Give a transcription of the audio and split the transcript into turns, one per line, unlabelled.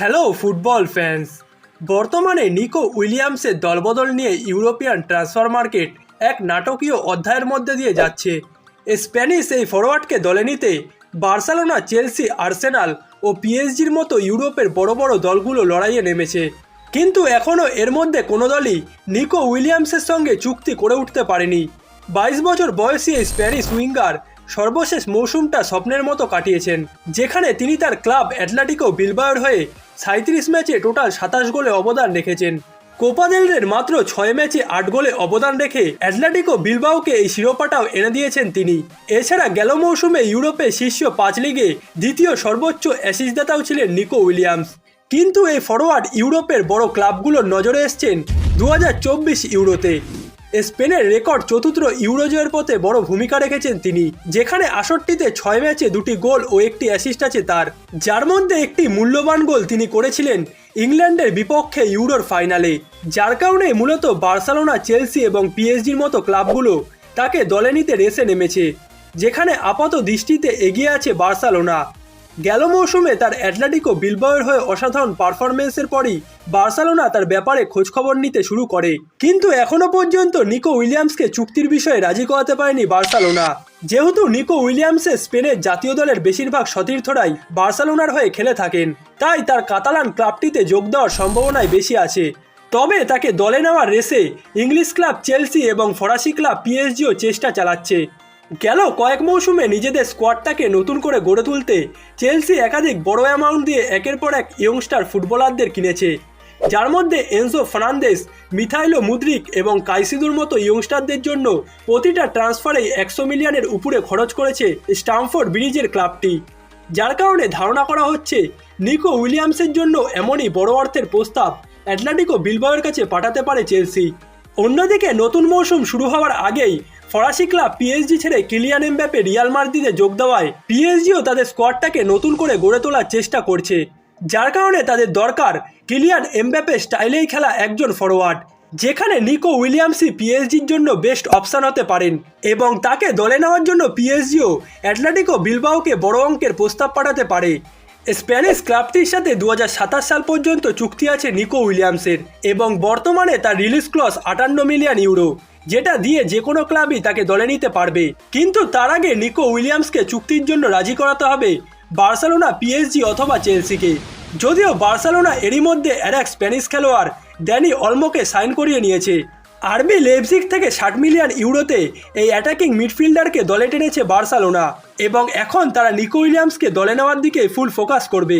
Hello football fans বর্তমানে Nico উইলিয়ামসের দলবদল নিয়ে ইউরোপিয়ান ট্রান্সফার মার্কেট এক নাটকীয় অধ্যায়ের মধ্যে দিয়ে যাচ্ছে। স্প্যানিশ এই ফরওয়ার্ডকে দলে নিতে বার্সেলোনা, চেলসি, আর্সেনাল ও পিএসজির মতো ইউরোপের বড় বড় দলগুলো লড়াইয়ে নেমেছে। কিন্তু এখনও এর মধ্যে কোনো দলই নিকো উইলিয়ামসের সঙ্গে চুক্তি করে উঠতে পারেনি। বাইশ বছর বয়সী এই স্প্যানিশ উইঙ্গার সর্বশেষ মৌসুমটা স্বপ্নের মতো কাটিয়েছেন, যেখানে তিনি তার ক্লাব অ্যাটলেটিকো বিলবাওয়ের হয়ে সাঁত্রিশ ম্যাচে টোটাল সাতাশ গোলে অবদান রেখেছেন। কোপা দেলরের মাত্র ছয় ম্যাচে আট গোলে অবদান রেখে অ্যাটলেটিকো বিলবাওকে এই শিরোপাটাও এনে দিয়েছেন তিনি। এছাড়া গেল মৌসুমে ইউরোপে শীর্ষ পাঁচ লিগে দ্বিতীয় সর্বোচ্চ অ্যাসিসদাতাও ছিলেন নিকো উইলিয়ামস। কিন্তু এই ফরোয়ার্ড ইউরোপের বড় ক্লাবগুলোর নজরে এসছেন দু ইউরোতে। স্পেনের রেকর্ড চতুর্থ ইউরো জয়ের পথে বড় ভূমিকা রেখেছেন তিনি, যেখানে আষট্টিতে ছয় ম্যাচে দুটি গোল ও একটি অ্যাসিস্ট আছে তার। যার মধ্যে একটি মূল্যবান গোল তিনি করেছিলেন ইংল্যান্ডের বিপক্ষে ইউরোর ফাইনালে, যার কারণে মূলত বার্সেলোনা, চেলসি এবং পিএসজির মতো ক্লাবগুলো তাকে দলে নিতে রেসে নেমেছে, যেখানে আপাত দৃষ্টিতে এগিয়ে আছে বার্সেলোনা। গেল মৌসুমে তার অ্যাটলেটিকো বিলবাওয়ের হয়ে অসাধারণ পারফরমেন্সের পরই বার্সেলোনা তার ব্যাপারে খোঁজখবর নিতে শুরু করে। কিন্তু এখনও পর্যন্ত নিকো উইলিয়ামসকে চুক্তির বিষয়ে রাজি করাতে পারেনি বার্সেলোনা। যেহেতু নিকো উইলিয়ামসের স্পেনের জাতীয় দলের বেশিরভাগ সতীর্থরাই বার্সেলোনার হয়ে খেলে থাকেন, তাই তার কাতালান ক্লাবটিতে যোগ দেওয়ার সম্ভাবনাই বেশি আছে। তবে তাকে দলে নেওয়ার রেসে ইংলিশ ক্লাব চেলসি এবং ফরাসি ক্লাব পিএসজিও চেষ্টা চালাচ্ছে। গেল কয়েক মৌসুমে নিজেদের স্কোয়াডটাকে নতুন করে গড়ে তুলতে চেলসি একাধিক বড় অ্যামাউন্ট দিয়ে একের পর এক ইয়ংস্টার ফুটবলারদের কিনেছে। যার মধ্যে এনজো ফার্নান্দেস মিথাইলো মুদ্রিক এবং কাইসিদুর মতো ইয়ংস্টারদের জন্য প্রতিটা ট্রান্সফারেই একশো মিলিয়নের উপরে খরচ করেছে স্টামফোর্ড ব্রিজের ক্লাবটি। যার কারণে ধারণা করা হচ্ছে নিকো উইলিয়ামসের জন্য এমনই বড় অর্থের প্রস্তাব অ্যাটলেটিকো বিলবাওয়ের কাছে পাঠাতে পারে চেলসি। অন্যদিকে নতুন মৌসুম শুরু হওয়ার আগেই ফরাসি ক্লাব পিএসজি ছেড়ে কিলিয়ান এমব্যাপে রিয়াল মার্দিতে যোগ দেওয়ায় পিএসজিও তাদের স্কোয়াডটাকে নতুন করে গড়ে তোলার চেষ্টা করছে। যার কারণে তাদের দরকার কিলিয়ান এমব্যাপে স্টাইলেই খেলা একজন ফরোয়ার্ড, যেখানে নিকো উইলিয়ামসই পিএসজির জন্য বেস্ট অপশান হতে পারেন এবং তাকে দলে নেওয়ার জন্য পিএসজিও অ্যাটলেটিকো বিলবাওকে বড় অঙ্কের প্রস্তাব পাঠাতে পারে। স্প্যানিশ ক্লাবটির সাথে দু হাজার সাতাশ সাল পর্যন্ত চুক্তি আছে নিকো উইলিয়ামসের এবং বর্তমানে তার রিলিজ ক্লস আটান্ন মিলিয়ন ইউরো। যেটা দিয়ে যে কোনো ক্লাবই তাকে দলে নিতে পারবে। কিন্তু তার আগে নিকো উইলিয়ামসকে চুক্তির জন্য রাজি করাতে হবে বার্সেলোনা পিএসজি অথবা চেলসিকে যদিও বার্সেলোনা এরই মধ্যে আর এক স্প্যানিশ খেলোয়াড় ড্যানি অলমোকে সাইন করিয়ে নিয়েছে। আরবি লেপজিক থেকে ষাট মিলিয়ন ইউরোতে এই অ্যাটাকিং মিডফিল্ডারকে দলে টেনেছে বার্সেলোনা এবং এখন তারা নিকো উইলিয়ামসকে দলে নেওয়ার দিকে ফুল ফোকাস করবে।